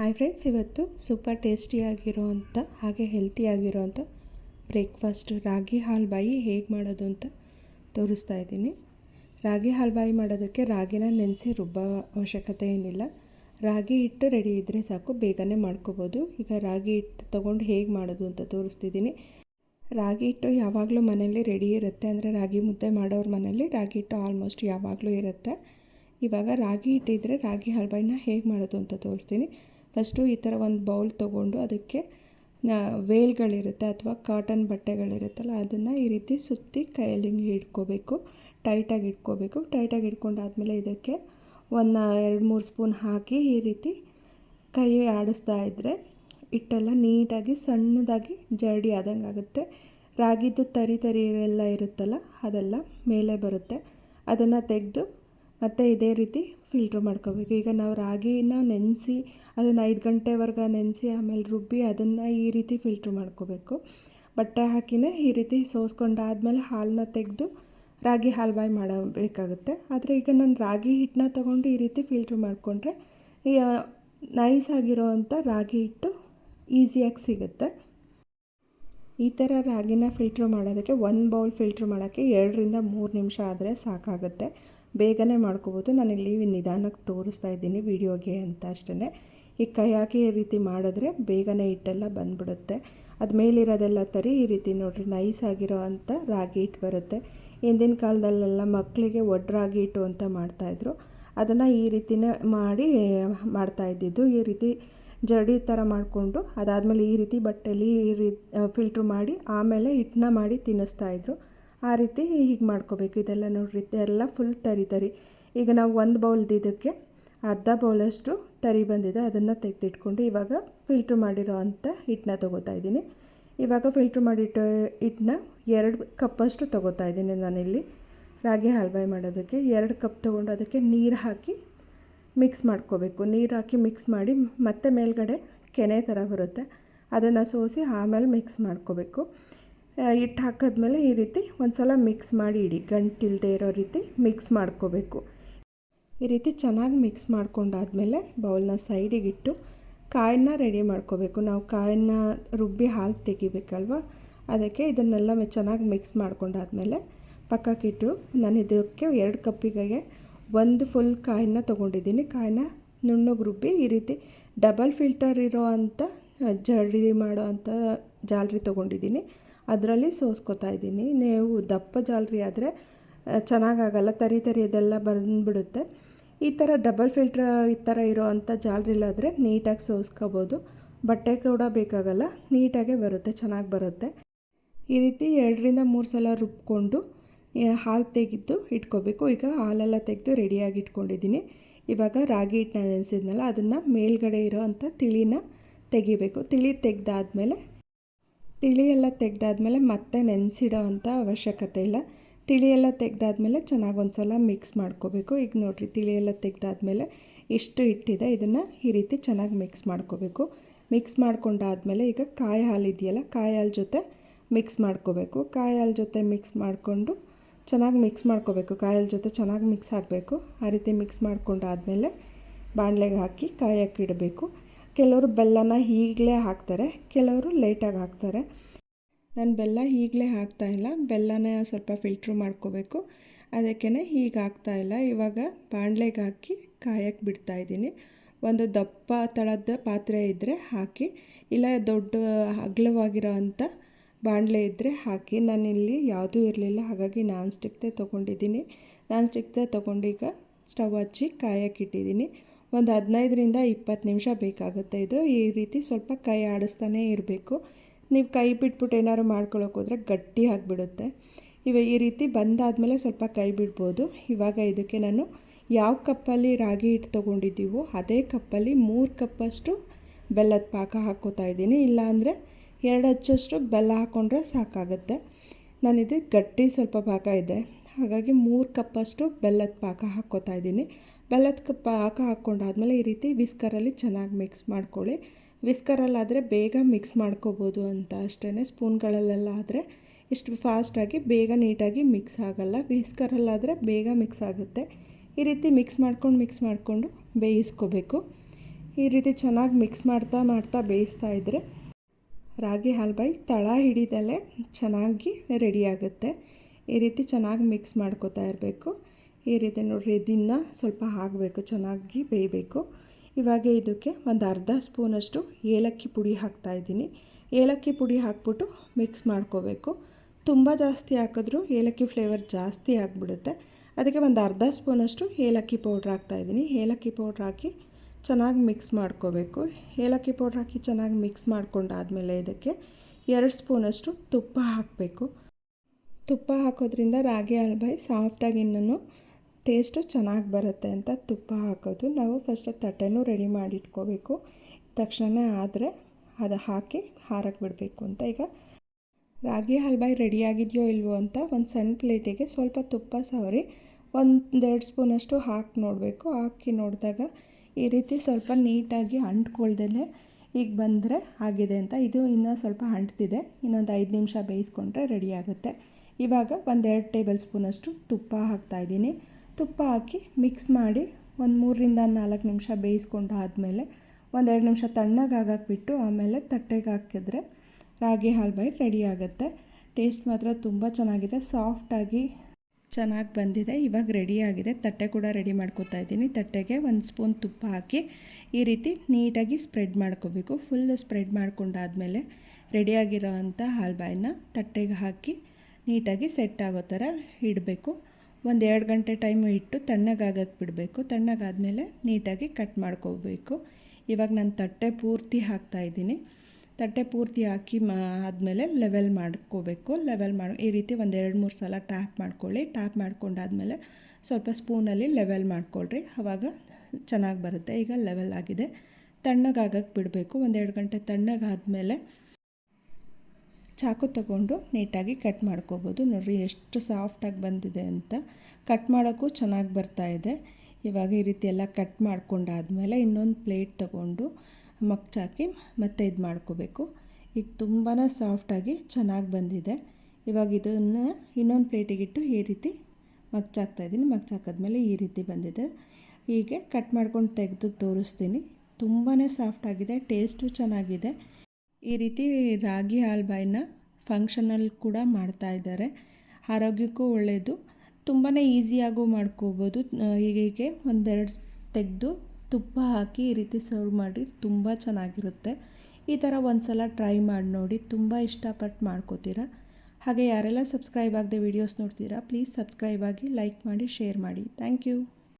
Hi friends, ಇವತ್ತು super ಟೇಸ್ಟಿಯಾಗಿರೋವಂಥ ಹಾಗೆ ಹೆಲ್ತಿಯಾಗಿರೋವಂಥ ಬ್ರೇಕ್ಫಾಸ್ಟ್ ರಾಗಿ ಹಾಲ್ಬಾಯಿ ಹೇಗೆ ಮಾಡೋದು ಅಂತ ತೋರಿಸ್ತಾ ಇದ್ದೀನಿ. ರಾಗಿ ಹಾಲ್ಬಾಯಿ ಮಾಡೋದಕ್ಕೆ ರಾಗಿನ ನೆನೆಸಿ ರುಬ್ಬೋ ಅವಶ್ಯಕತೆ ಏನಿಲ್ಲ. ರಾಗಿ ಹಿಟ್ಟು ರೆಡಿ ಇದ್ದರೆ ಸಾಕು, ಬೇಗನೆ ಮಾಡ್ಕೋಬೋದು. ಈಗ ರಾಗಿ ಹಿಟ್ಟು ತೊಗೊಂಡು ಹೇಗೆ ಮಾಡೋದು ಅಂತ ತೋರಿಸ್ತಿದ್ದೀನಿ. ರಾಗಿ ಹಿಟ್ಟು ಯಾವಾಗಲೂ ಮನೇಲಿ ರೆಡಿ ಇರುತ್ತೆ ಅಂದರೆ ರಾಗಿ ಮುದ್ದೆ ಮಾಡೋರ ಮನೇಲಿ ರಾಗಿ ಹಿಟ್ಟು ಆಲ್ಮೋಸ್ಟ್ ಯಾವಾಗಲೂ ಇರುತ್ತೆ. ಇವಾಗ ರಾಗಿ ಹಿಟ್ಟಿದ್ರೆ ರಾಗಿ ಹಲ್ವಾಯಿನ ಹೇಗೆ ಮಾಡೋದು ಅಂತ ತೋರಿಸ್ತೀನಿ. ಫಸ್ಟು ಈ ಥರ ಒಂದು ಬೌಲ್ ತೊಗೊಂಡು ಅದಕ್ಕೆ ವೇಲ್ಗಳಿರುತ್ತೆ ಅಥವಾ ಕಾಟನ್ ಬಟ್ಟೆಗಳಿರುತ್ತಲ್ಲ, ಅದನ್ನು ಈ ರೀತಿ ಸುತ್ತಿ ಕೈಯಲ್ಲಿ ಹಿಡ್ಕೋಬೇಕು, ಟೈಟಾಗಿ ಇಟ್ಕೋಬೇಕು ಟೈಟಾಗಿ ಇಟ್ಕೊಂಡಾದಮೇಲೆ ಇದಕ್ಕೆ ಒಂದು ಎರಡು, ಮೂರು ಸ್ಪೂನ್ ಹಾಕಿ ಈ ರೀತಿ ಕೈ ಆಡಿಸ್ತಾ ಇದ್ದರೆ ಹಿಟ್ಟೆಲ್ಲ ನೀಟಾಗಿ ಸಣ್ಣದಾಗಿ ಜರಡಿ ಆದಂಗೆ ಆಗುತ್ತೆ. ರಾಗಿದ್ದು ತರಿ ತರಿ ಎಲ್ಲ ಇರುತ್ತಲ್ಲ, ಅದೆಲ್ಲ ಮೇಲೆ ಬರುತ್ತೆ. ಅದನ್ನು ತೆಗೆದು ಮತ್ತು ಇದೇ ರೀತಿ ಫಿಲ್ಟ್ರ್ ಮಾಡ್ಕೋಬೇಕು. ಈಗ ನಾವು ರಾಗಿನ ನೆನೆಸಿ, ಅದನ್ನು ಐದು ಗಂಟೆವರೆಗೆ ನೆನೆಸಿ, ಆಮೇಲೆ ರುಬ್ಬಿ ಅದನ್ನು ಈ ರೀತಿ ಫಿಲ್ಟ್ರ್ ಮಾಡ್ಕೋಬೇಕು. ಬಟ್ಟೆ ಹಾಕಿನೇ ಈ ರೀತಿ ಸೋಸ್ಕೊಂಡಾದ್ಮೇಲೆ ಹಾಲನ್ನ ತೆಗೆದು ರಾಗಿ ಹಾಲು ಬಾಯ್ ಮಾಡಬೇಕಾಗುತ್ತೆ. ಆದರೆ ಈಗ ನಾನು ರಾಗಿ ಹಿಟ್ಟನ್ನ ತೊಗೊಂಡು ಈ ರೀತಿ ಫಿಲ್ಟ್ರ್ ಮಾಡಿಕೊಂಡ್ರೆ ನೈಸ್ ಆಗಿರೋ ಅಂಥ ರಾಗಿ ಹಿಟ್ಟು ಈಸಿಯಾಗಿ ಸಿಗುತ್ತೆ. ಈ ಥರ ರಾಗಿನ ಫಿಲ್ಟ್ರ್ ಮಾಡೋದಕ್ಕೆ ಒಂದು ಬೌಲ್ ಫಿಲ್ಟ್ರ್ ಮಾಡೋಕ್ಕೆ ಎರಡರಿಂದ ಮೂರು ನಿಮಿಷ ಆದರೆ ಸಾಕಾಗುತ್ತೆ. ಬೇಗನೆ ಮಾಡ್ಕೋಬೋದು. ನಾನಿಲ್ಲಿ ನಿಧಾನಕ್ಕೆ ತೋರಿಸ್ತಾ ಇದ್ದೀನಿ ವೀಡಿಯೋಗೆ ಅಂತ ಅಷ್ಟೇ ಈ ಕೈ ಹಾಕಿ ಈ ರೀತಿ ಮಾಡಿದ್ರೆ ಬೇಗನೆ ಹಿಟ್ಟೆಲ್ಲ ಬಂದ್ಬಿಡುತ್ತೆ. ಅದು ಮೇಲಿರೋದೆಲ್ಲ ತರಿ, ಈ ರೀತಿ ನೋಡಿರಿ ನೈಸ್ ಆಗಿರೋ ಅಂಥ ರಾಗಿ ಹಿಟ್ಟು ಬರುತ್ತೆ. ಹಿಂದಿನ ಕಾಲದಲ್ಲೆಲ್ಲ ಮಕ್ಕಳಿಗೆ ರಾಗಿ ಹಿಟ್ಟು ಅಂತ ಮಾಡ್ತಾಯಿದ್ರು ಅದನ್ನು ಈ ರೀತಿನೇ ಮಾಡಿ ಮಾಡ್ತಾಯಿದ್ದಿದ್ದು ಈ ರೀತಿ ಜಡಿ ಥರ ಮಾಡಿಕೊಂಡು ಅದಾದಮೇಲೆ ಈ ರೀತಿ ಬಟ್ಟೆಲಿ ಈ ರೀತಿ ಫಿಲ್ಟ್ರ್ ಮಾಡಿ ಆಮೇಲೆ ಹಿಟ್ಟನ್ನ ಮಾಡಿ ತಿನ್ನಿಸ್ತಾಯಿದ್ರು ಆ ರೀತಿ ಹೀಗೆ ಮಾಡ್ಕೋಬೇಕು. ಇದೆಲ್ಲ ನೋಡಿರಿ ಎಲ್ಲ ಫುಲ್ ತರಿ ತರಿ. ಈಗ ನಾವು ಒಂದು ಬೌಲ್ದಿದ್ದಕ್ಕೆ ಅರ್ಧ ಬೌಲಷ್ಟು ತರಿ ಬಂದಿದೆ. ಅದನ್ನು ತೆಗೆದಿಟ್ಕೊಂಡು ಇವಾಗ ಫಿಲ್ಟ್ರ್ ಮಾಡಿರೋ ಅಂಥ ಹಿಟ್ಟನ್ನ ತೊಗೋತಾ ಇದ್ದೀನಿ. ಇವಾಗ ಫಿಲ್ಟ್ರ್ ಮಾಡಿಟ್ಟ ಹಿಟ್ಟನ್ನ ಎರಡು ಕಪ್ಪಷ್ಟು ತೊಗೋತಾ ಇದ್ದೀನಿ ನಾನಿಲ್ಲಿ. ರಾಗಿ ಹಲ್ವಾಯಿ ಮಾಡೋದಕ್ಕೆ ಎರಡು ಕಪ್ ತೊಗೊಂಡು ಅದಕ್ಕೆ ನೀರು ಹಾಕಿ ಮಿಕ್ಸ್ ಮಾಡ್ಕೋಬೇಕು. ನೀರು ಹಾಕಿ ಮಿಕ್ಸ್ ಮಾಡಿ ಮತ್ತೆ ಮೇಲ್ಗಡೆ ಕೆನೆ ಥರ ಬರುತ್ತೆ. ಅದನ್ನು ಸೋಸಿ ಆಮೇಲೆ ಮಿಕ್ಸ್ ಮಾಡ್ಕೋಬೇಕು. ಹಿಟ್ಟು ಹಾಕಿದ್ಮೇಲೆ ಈ ರೀತಿ ಒಂದು ಸಲ ಮಿಕ್ಸ್ ಮಾಡಿ ಇಡಿ. ಗಂಟಿಲ್ಲದೆ ಇರೋ ರೀತಿ ಮಿಕ್ಸ್ ಮಾಡ್ಕೋಬೇಕು. ಈ ರೀತಿ ಚೆನ್ನಾಗಿ ಮಿಕ್ಸ್ ಮಾಡ್ಕೊಂಡಾದ್ಮೇಲೆ ಬೌಲ್ನ ಸೈಡಿಗಿಟ್ಟು ಕಾಯನ್ನ ರೆಡಿ ಮಾಡ್ಕೋಬೇಕು. ನಾವು ಕಾಯನ್ನ ರುಬ್ಬಿ ಹಾಲು ತೆಗಿಬೇಕಲ್ವ? ಅದಕ್ಕೆ ಇದನ್ನೆಲ್ಲ ಚೆನ್ನಾಗಿ ಮಿಕ್ಸ್ ಮಾಡ್ಕೊಂಡಾದ್ಮೇಲೆ ಪಕ್ಕಕ್ಕಿಟ್ಟು ನಾನು ಇದಕ್ಕೆ ಎರಡು ಕಪ್ಪಿಗೆ ಒಂದು ಫುಲ್ ಕಾಯನ್ನ ತೊಗೊಂಡಿದ್ದೀನಿ. ಕಾಯನ್ನ ನುಣ್ಣಗೆ ರುಬ್ಬಿ ಈ ರೀತಿ ಡಬಲ್ ಫಿಲ್ಟರ್ ಇರೋ ಅಂಥ ಜಡಿ ಮಾಡೋ ಅಂಥ ಜಾಲರಿ ತೊಗೊಂಡಿದ್ದೀನಿ. ಅದರಲ್ಲಿ ಸೋಸ್ಕೊತಾ ಇದ್ದೀನಿ. ನೀವು ದಪ್ಪ ಜಾಲರಿ ಆದರೆ ಚೆನ್ನಾಗಾಗಲ್ಲ, ತರಿ ತರಿ ಅದೆಲ್ಲ ಬಂದುಬಿಡುತ್ತೆ. ಈ ಥರ ಡಬಲ್ ಫಿಲ್ಟ್ರ್ ಈ ಥರ ಇರೋವಂಥ ಜಾಲರಿಲಾದರೆ ನೀಟಾಗಿ ಸೋಸ್ಕೋಬೋದು. ಬಟ್ಟೆ ಕೂಡ ಬೇಕಾಗಲ್ಲ, ನೀಟಾಗೇ ಬರುತ್ತೆ, ಚೆನ್ನಾಗಿ ಬರುತ್ತೆ. ಈ ರೀತಿ ಎರಡರಿಂದ ಮೂರು ಸಲ ರುಬ್ಕೊಂಡು ಹಾಲು ತೆಗೆದು ಇಟ್ಕೋಬೇಕು. ಈಗ ಹಾಲೆಲ್ಲ ತೆಗೆದು ರೆಡಿಯಾಗಿ ಇಟ್ಕೊಂಡಿದ್ದೀನಿ. ಇವಾಗ ರಾಗಿ ಹಿಟ್ಟನ್ನ ನೆನೆಸಿದ್ನಲ್ಲ, ಅದನ್ನು ಮೇಲ್ಗಡೆ ಇರೋ ಅಂಥ ತಿಳಿನ ತೆಗಿಬೇಕು. ತಿಳಿ ತೆಗೆದಾದ್ಮೇಲೆ ತಿಳಿ ಎಲ್ಲ ತೆಗೆದಾದ್ಮೇಲೆ ಮತ್ತೆ ನೆನೆಸಿಡೋ ಅಂಥ ಅವಶ್ಯಕತೆ ಇಲ್ಲ. ತಿಳಿ ಎಲ್ಲ ತೆಗೆದಾದ್ಮೇಲೆ ಚೆನ್ನಾಗಿ ಒಂದು ಸಲ ಮಿಕ್ಸ್ ಮಾಡ್ಕೋಬೇಕು. ಈಗ ನೋಡಿರಿ ತಿಳಿ ಎಲ್ಲ ತೆಗೆದಾದ್ಮೇಲೆ ಇಷ್ಟು ಇಟ್ಟಿದೆ ಇದನ್ನು ಈ ರೀತಿ ಚೆನ್ನಾಗಿ ಮಿಕ್ಸ್ ಮಾಡ್ಕೋಬೇಕು. ಮಿಕ್ಸ್ ಮಾಡ್ಕೊಂಡಾದ್ಮೇಲೆ ಈಗ ಕಾಯಿ ಹಾಲು ಇದೆಯಲ್ಲ, ಕಾಯಿ ಹಾಲು ಜೊತೆ ಮಿಕ್ಸ್ ಮಾಡ್ಕೋಬೇಕು. ಕಾಯಿ ಹಾಲು ಜೊತೆ ಮಿಕ್ಸ್ ಮಾಡಿಕೊಂಡು ಚೆನ್ನಾಗಿ ಮಿಕ್ಸ್ ಮಾಡ್ಕೋಬೇಕು. ಕಾಯಿ ಜೊತೆ ಚೆನ್ನಾಗಿ ಮಿಕ್ಸ್ ಆಗಬೇಕು. ಆ ರೀತಿ ಮಿಕ್ಸ್ ಮಾಡ್ಕೊಂಡಾದ್ಮೇಲೆ ಬಾಣಲೆಗೆ ಹಾಕಿ ಕಾಯಕ್ಕೆ ಇಡಬೇಕು. ಕೆಲವರು ಬೆಲ್ಲನ ಈಗಲೇ ಹಾಕ್ತಾರೆ, ಕೆಲವರು ಲೇಟಾಗಿ ಹಾಕ್ತಾರೆ. ನಾನು ಬೆಲ್ಲ ಈಗಲೇ ಹಾಕ್ತಾಯಿಲ್ಲ ಬೆಲ್ಲನ ಸ್ವಲ್ಪ ಫಿಲ್ಟ್ರ್ ಮಾಡ್ಕೋಬೇಕು. ಅದಕ್ಕೇ ಹೀಗೆ ಹಾಕ್ತಾಯಿಲ್ಲ ಇವಾಗ ಬಾಣಲೆಗೆ ಹಾಕಿ ಕಾಯಕ್ಕೆ ಬಿಡ್ತಾಯಿದ್ದೀನಿ ಒಂದು ದಪ್ಪ ತಳದ ಪಾತ್ರೆ ಇದ್ದರೆ ಹಾಕಿ, ಇಲ್ಲ ದೊಡ್ಡ ಅಗಲವಾಗಿರೋ ಅಂಥ ಬಾಣಲೆ ಇದ್ದರೆ ಹಾಕಿ. ನಾನಿಲ್ಲಿ ಯಾವುದೂ ಇರಲಿಲ್ಲ, ಹಾಗಾಗಿ ನಾನ್ ಸ್ಟಿಕ್ದೇ ತೊಗೊಂಡಿದ್ದೀನಿ. ನಾನ್ ಸ್ಟಿಕ್ದೇ ತೊಗೊಂಡೀಗ ಸ್ಟವ್ ಹಚ್ಚಿ ಕಾಯಕ್ಕೆ ಇಟ್ಟಿದ್ದೀನಿ. ಒಂದು ಹದಿನೈದರಿಂದ ಇಪ್ಪತ್ತು ನಿಮಿಷ ಬೇಕಾಗುತ್ತೆ ಇದು. ಈ ರೀತಿ ಸ್ವಲ್ಪ ಕೈ ಆಡಿಸ್ತಾನೇ ಇರಬೇಕು. ನೀವು ಕೈ ಬಿಟ್ಬಿಟ್ಟು ಏನಾದ್ರು ಮಾಡ್ಕೊಳ್ಳೋಕೆ ಹೋದರೆ ಗಟ್ಟಿ ಆಗಿಬಿಡುತ್ತೆ. ಇವ ಈ ರೀತಿ ಬಂದಾದಮೇಲೆ ಸ್ವಲ್ಪ ಕೈ ಬಿಡ್ಬೋದು. ಇವಾಗ ಇದಕ್ಕೆ ನಾನು ಯಾವ ಕಪ್ಪಲ್ಲಿ ರಾಗಿ ಹಿಟ್ಟು ತೊಗೊಂಡಿದ್ದೀವೋ ಅದೇ ಕಪ್ಪಲ್ಲಿ ಮೂರು ಕಪ್ಪಷ್ಟು ಬೆಲ್ಲದ ಪಾಕ ಹಾಕೋತಾ ಇದ್ದೀನಿ. ಇಲ್ಲಾಂದರೆ ಎರಡು ಹಚ್ಚಷ್ಟು ಬೆಲ್ಲ ಹಾಕ್ಕೊಂಡ್ರೆ ಸಾಕಾಗುತ್ತೆ. ನಾನಿದು ಗಟ್ಟಿ ಸ್ವಲ್ಪ ಪಾಕ ಇದೆ. ಹಾಗಾಗಿ ಮೂರು ಕಪ್ಪಷ್ಟು ಬೆಲ್ಲದ ಪಾಕ ಹಾಕ್ಕೋತಾ ಇದ್ದೀನಿ. ಬೆಲ್ಲದ ಪಾಕ ಹಾಕ್ಕೊಂಡಾದ್ಮೇಲೆ ಈ ರೀತಿ ವಿಸ್ಕರಲ್ಲಿ ಚೆನ್ನಾಗಿ ಮಿಕ್ಸ್ ಮಾಡ್ಕೊಳ್ಳಿ. ವಿಸ್ಕರಲ್ಲಾದರೆ ಬೇಗ ಮಿಕ್ಸ್ ಮಾಡ್ಕೋಬೋದು ಅಂತ ಅಷ್ಟೇ ಸ್ಪೂನ್ಗಳಲ್ಲೆಲ್ಲ ಆದರೆ ಇಷ್ಟು ಫಾಸ್ಟಾಗಿ ಬೇಗ ನೀಟಾಗಿ ಮಿಕ್ಸ್ ಆಗೋಲ್ಲ. ವಿಸ್ಕರಲ್ಲಾದರೆ ಬೇಗ ಮಿಕ್ಸ್ ಆಗುತ್ತೆ. ಈ ರೀತಿ ಮಿಕ್ಸ್ ಮಾಡ್ಕೊಂಡು ಮಿಕ್ಸ್ ಮಾಡಿಕೊಂಡು ಬೇಯಿಸ್ಕೋಬೇಕು. ಈ ರೀತಿ ಚೆನ್ನಾಗಿ ಮಿಕ್ಸ್ ಮಾಡ್ತಾ ಮಾಡ್ತಾ ಬೇಯಿಸ್ತಾ ಇದ್ದರೆ ರಾಗಿ ಹಾಲ್ಬಾಯಿ ತಳ ಹಿಡಿದಲ್ಲೇ ಚೆನ್ನಾಗಿ ರೆಡಿಯಾಗುತ್ತೆ ಈ ರೀತಿ ಚೆನ್ನಾಗಿ ಮಿಕ್ಸ್ ಮಾಡ್ಕೋತಾ ಇರಬೇಕು. ರೀತಿ ನೋಡಿರಿ ಇದನ್ನು ಸ್ವಲ್ಪ ಹಾಕಬೇಕು, ಚೆನ್ನಾಗಿ ಬೇಯಬೇಕು. ಇವಾಗ ಇದಕ್ಕೆ ಒಂದು ಅರ್ಧ ಸ್ಪೂನಷ್ಟು ಏಲಕ್ಕಿ ಪುಡಿ ಹಾಕ್ತಾಯಿದ್ದೀನಿ ಏಲಕ್ಕಿ ಪುಡಿ ಹಾಕ್ಬಿಟ್ಟು ಮಿಕ್ಸ್ ಮಾಡ್ಕೋಬೇಕು. ತುಂಬ ಜಾಸ್ತಿ ಹಾಕಿದ್ರೂ ಏಲಕ್ಕಿ ಫ್ಲೇವರ್ ಜಾಸ್ತಿ ಆಗಿಬಿಡುತ್ತೆ. ಅದಕ್ಕೆ ಒಂದು ಅರ್ಧ ಸ್ಪೂನಷ್ಟು ಏಲಕ್ಕಿ ಪೌಡ್ರ್ ಹಾಕ್ತಾಯಿದ್ದೀನಿ ಏಲಕ್ಕಿ ಪೌಡ್ರ್ ಹಾಕಿ ಚೆನ್ನಾಗಿ ಮಿಕ್ಸ್ ಮಾಡ್ಕೋಬೇಕು. ಏಲಕ್ಕಿ ಪೌಡ್ರ್ ಹಾಕಿ ಚೆನ್ನಾಗಿ ಮಿಕ್ಸ್ ಮಾಡ್ಕೊಂಡಾದಮೇಲೆ ಇದಕ್ಕೆ ಎರಡು ಸ್ಪೂನಷ್ಟು ತುಪ್ಪ ಹಾಕಬೇಕು. ತುಪ್ಪ ಹಾಕೋದ್ರಿಂದ ರಾಗಿ ಹಲ್ವಾಯಿ ಸಾಫ್ಟಾಗಿ ಇನ್ನೂ ಟೇಸ್ಟು ಚೆನ್ನಾಗಿ ಬರುತ್ತೆ ಅಂತ ತುಪ್ಪ ಹಾಕೋದು. ನಾವು ಫಸ್ಟ್ ತಟ್ಟೆನೂ ರೆಡಿ ಮಾಡಿಟ್ಕೋಬೇಕು. ತಕ್ಷಣ ಆದರೆ ಅದು ಹಾಕಿ ಹಾರಕ್ಕೆ ಬಿಡಬೇಕು ಅಂತ. ಈಗ ರಾಗಿ ಹಲ್ವಾಯಿ ರೆಡಿಯಾಗಿದೆಯೋ ಇಲ್ವೋ ಅಂತ ಒಂದು ಸಣ್ಣ ಪ್ಲೇಟಿಗೆ ಸ್ವಲ್ಪ ತುಪ್ಪ ಸವರಿ ಒಂದೆರಡು ಸ್ಪೂನಷ್ಟು ಹಾಕಿ ನೋಡಬೇಕು. ಹಾಕಿ ನೋಡಿದಾಗ ಈ ರೀತಿ ಸ್ವಲ್ಪ ನೀಟಾಗಿ ಅಂಟ್ಕೊಳ್ದೇ ಈಗ ಬಂದರೆ ಆಗಿದೆ ಅಂತ. ಇದು ಇನ್ನೂ ಸ್ವಲ್ಪ ಅಂಟ್ತಿದೆ. ಇನ್ನೊಂದು ಐದು ನಿಮಿಷ ಬೇಯಿಸ್ಕೊಂಡ್ರೆ ರೆಡಿ ಆಗುತ್ತೆ. ಇವಾಗ ಒಂದೆರಡು ಟೇಬಲ್ ಸ್ಪೂನಷ್ಟು ತುಪ್ಪ ಹಾಕ್ತಾಯಿದ್ದೀನಿ ತುಪ್ಪ ಹಾಕಿ ಮಿಕ್ಸ್ ಮಾಡಿ ಒಂದು ಮೂರರಿಂದ ನಾಲ್ಕು ನಿಮಿಷ ಬೇಯಿಸ್ಕೊಂಡು ಆದಮೇಲೆ ಒಂದೆರಡು ನಿಮಿಷ ತಣ್ಣಗೆ ಬಿಟ್ಟು ಆಮೇಲೆ ತಟ್ಟೆಗೆ ಹಾಕಿದ್ರೆ ರಾಗಿ ಹಾಲ್ಬಾಯಿ ರೆಡಿ ಆಗುತ್ತೆ. ಟೇಸ್ಟ್ ಮಾತ್ರ ತುಂಬ ಚೆನ್ನಾಗಿದೆ. ಸಾಫ್ಟಾಗಿ ಚೆನ್ನಾಗಿ ಬಂದಿದೆ. ಇವಾಗ ರೆಡಿಯಾಗಿದೆ ತಟ್ಟೆ ಕೂಡ ರೆಡಿ ಮಾಡ್ಕೋತಾ ಇದ್ದೀನಿ. ತಟ್ಟೆಗೆ ಒಂದು ಸ್ಪೂನ್ ತುಪ್ಪ ಹಾಕಿ ಈ ರೀತಿ ನೀಟಾಗಿ ಸ್ಪ್ರೆಡ್ ಮಾಡ್ಕೋಬೇಕು. ಫುಲ್ಲು ಸ್ಪ್ರೆಡ್ ಮಾಡ್ಕೊಂಡಾದಮೇಲೆ ರೆಡಿಯಾಗಿರೋ ಅಂಥ ಹಾಲ್ಬಾಯಿನ ತಟ್ಟೆಗೆ ಹಾಕಿ ನೀಟಾಗಿ ಸೆಟ್ ಆಗೋ ಥರ ಇಡಬೇಕು. ಒಂದು ಎರಡು ಗಂಟೆ ಟೈಮ್ ಇಟ್ಟು ತಣ್ಣಗಾಗಕ್ಕೆ ಬಿಡಬೇಕು. ತಣ್ಣಗಾದಮೇಲೆ ನೀಟಾಗಿ ಕಟ್ ಮಾಡ್ಕೋಬೇಕು. ಇವಾಗ ನಾನು ತಟ್ಟೆ ಪೂರ್ತಿ ಹಾಕ್ತಾಯಿದ್ದೀನಿ ತಟ್ಟೆ ಪೂರ್ತಿ ಹಾಕಿ ಮಾ, ಆದಮೇಲೆ ಲೆವೆಲ್ ಮಾಡ್ಕೋಬೇಕು. ಲೆವೆಲ್ ಮಾಡಿ, ಈ ರೀತಿ ಒಂದು ಎರಡು ಮೂರು ಸಲ ಟ್ಯಾಪ್ ಮಾಡ್ಕೊಳ್ಳಿ. ಟ್ಯಾಪ್ ಮಾಡ್ಕೊಂಡಾದಮೇಲೆ ಸ್ವಲ್ಪ ಸ್ಪೂನಲ್ಲಿ ಲೆವೆಲ್ ಮಾಡ್ಕೊಳ್ರಿ. ಆವಾಗ ಚೆನ್ನಾಗಿ ಬರುತ್ತೆ. ಈಗ ಲೆವೆಲ್ ಆಗಿದೆ. ತಣ್ಣಗಾಗಕ್ಕೆ ಬಿಡಬೇಕು. ಒಂದೆರಡು ಗಂಟೆ ತಣ್ಣಗಾದಮೇಲೆ ಚಾಕು ತಗೊಂಡು ನೀಟಾಗಿ ಕಟ್ ಮಾಡ್ಕೋಬೋದು. ನೋಡಿರಿ, ಎಷ್ಟು ಸಾಫ್ಟಾಗಿ ಬಂದಿದೆ ಅಂತ. ಕಟ್ ಮಾಡೋಕ್ಕೂ ಚೆನ್ನಾಗಿ ಬರ್ತಾ ಇದೆ. ಇವಾಗ ಈ ರೀತಿ ಎಲ್ಲ ಕಟ್ ಮಾಡ್ಕೊಂಡಾದಮೇಲೆ ಇನ್ನೊಂದು ಪ್ಲೇಟ್ ತಗೊಂಡು ಮಕ್ಚಾಕಿ ಮತ್ತೆ ಇದು ಮಾಡ್ಕೋಬೇಕು. ಈಗ ತುಂಬಾ ಸಾಫ್ಟಾಗಿ ಚೆನ್ನಾಗಿ ಬಂದಿದೆ. ಇವಾಗ ಇದನ್ನು ಇನ್ನೊಂದು ಪ್ಲೇಟಿಗಿಟ್ಟು ಈ ರೀತಿ ಮಗ್ಚಾಕ್ತಾಯಿದ್ದೀನಿ ಮಗ್ಚಾಕಾದ್ಮೇಲೆ ಈ ರೀತಿ ಬಂದಿದೆ. ಹೀಗೆ ಕಟ್ ಮಾಡ್ಕೊಂಡು ತೆಗೆದು ತೋರಿಸ್ತೀನಿ. ತುಂಬಾ ಸಾಫ್ಟಾಗಿದೆ ಟೇಸ್ಟು ಚೆನ್ನಾಗಿದೆ. ಈ ರೀತಿ ರಾಗಿ ಹಾಲ್ಬಾಯಿನ ಫಂಕ್ಷನಲ್ಲಿ ಕೂಡ ಮಾಡ್ತಾ ಇದ್ದಾರೆ. ಆರೋಗ್ಯಕ್ಕೂ ಒಳ್ಳೆಯದು ತುಂಬಾ ಈಸಿಯಾಗೂ ಮಾಡ್ಕೋಬೋದು. ಹೀಗೆ ಒಂದೆರಡು ತೆಗೆದು ತುಪ್ಪ ಹಾಕಿ ಈ ರೀತಿ ಸರ್ವ್ ಮಾಡಿ ತುಂಬ ಚೆನ್ನಾಗಿರುತ್ತೆ. ಈ ಥರ ಒಂದು ಸಲ ಟ್ರೈ ಮಾಡಿ ನೋಡಿ, ತುಂಬ ಇಷ್ಟಪಟ್ಟು ಮಾಡ್ಕೋತೀರಾ. ಹಾಗೆ ಯಾರೆಲ್ಲ ಸಬ್ಸ್ಕ್ರೈಬ್ ಆಗದೆ ವೀಡಿಯೋಸ್ ನೋಡ್ತೀರಾ ಪ್ಲೀಸ್ ಸಬ್ಸ್ಕ್ರೈಬ್ ಆಗಿ ಲೈಕ್ ಮಾಡಿ ಶೇರ್ ಮಾಡಿ. Thank you